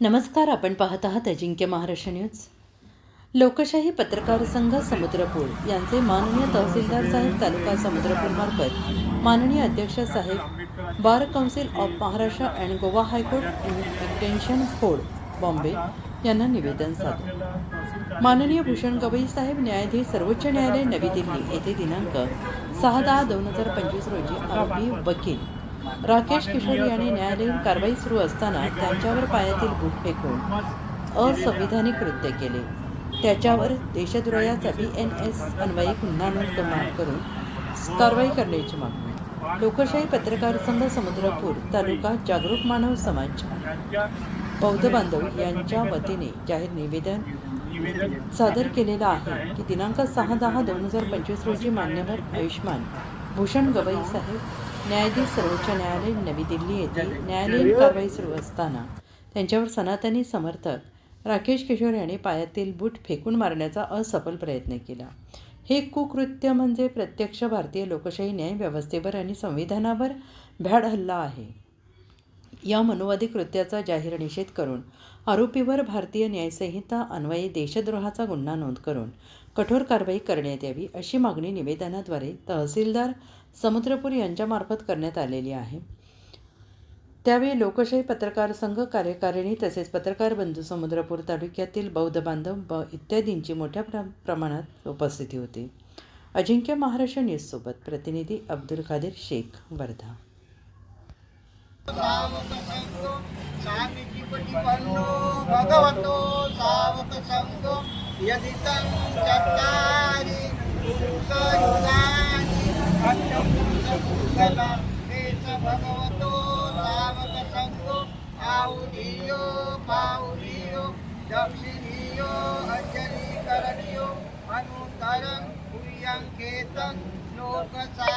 नमस्कार आपण पाहत आहात अजिंक्य महाराष्ट्र न्यूज. लोकशाही पत्रकार संघ समुद्रपूर यांचे माननीय तहसीलदार साहेब तालुका समुद्रपूर मार्फत माननीय अध्यक्ष साहेब bar council of Maharashtra and Goa high court extension fort Bombay यांना निवेदन सादर. माननीय भूषण गवई साहेब न्यायाधीश सर्वोच्च न्यायालय नवी दिल्ली येथे दिनांक सहा दहा दोन हजार पंचवीस रोजी आरोपी वकील राकेश किशोर यांनी न्यायालयीन कारवाई सुरू असताना त्यांच्यावर पायातील बूट फेकून असंविधानिक कृत्य केले. त्याच्यावर देशद्रोहाचा बी एन एस अन्वयी गुन्हा नोंद करून कारवाई करण्याची मागणी. लोकशाही पत्रकार संघ समुद्रपूर तालुका जागरूक मानव समाज बौद्ध बांधव यांच्या वतीने जाहीर निवेदन सादर केलेला आहे की दिनांक सहा दहा दोन हजार पंचवीस रोजी मान्यवर आयुष्मान भूषण गवई साहेब न्यायाधीश सर्वोच्च न्यायालय नवी दिल्ली येथे न्यायालयीन कारवाई सुरू असताना त्यांच्यावर सनातनी समर्थक राकेश किशोर याने पायातील बूट फेकून मारण्याचा असफल प्रयत्न केला. हे कुकृत्य म्हणजे प्रत्यक्ष भारतीय लोकशाही न्याय व्यवस्थेवर आणि संविधानावर भ्याड हल्ला आहे. या मनुवादी कृत्याचा जाहीर निषेध करून आरोपीवर भारतीय न्यायसंहिता अन्वये देशद्रोहाचा गुन्हा नोंद करून कठोर कारवाई करण्यात यावी अशी मागणी निवेदनाद्वारे तहसीलदार समुद्रपूर यांच्यामार्फत करण्यात आलेली आहे. त्यावेळी लोकशाही पत्रकार संघ कार्यकारिणी तसेच पत्रकार बंधू समुद्रपूर तालुक्यातील बौद्ध बांधव ब इत्यादींची मोठ्या प्र प्रमाणात उपस्थिती होती. अजिंक्य महाराष्ट्र न्यूजसोबत प्रतिनिधी अब्दुल खादीर शेख वर्धा. భగవతో సావక సంఘం యది చత్తారి భగవతో సావక సంఘం ఆవునీయో పావునీయో దక్షిణీయో అంజలీకరణీయో అనుతరం కుర్యం కేతం లోకసా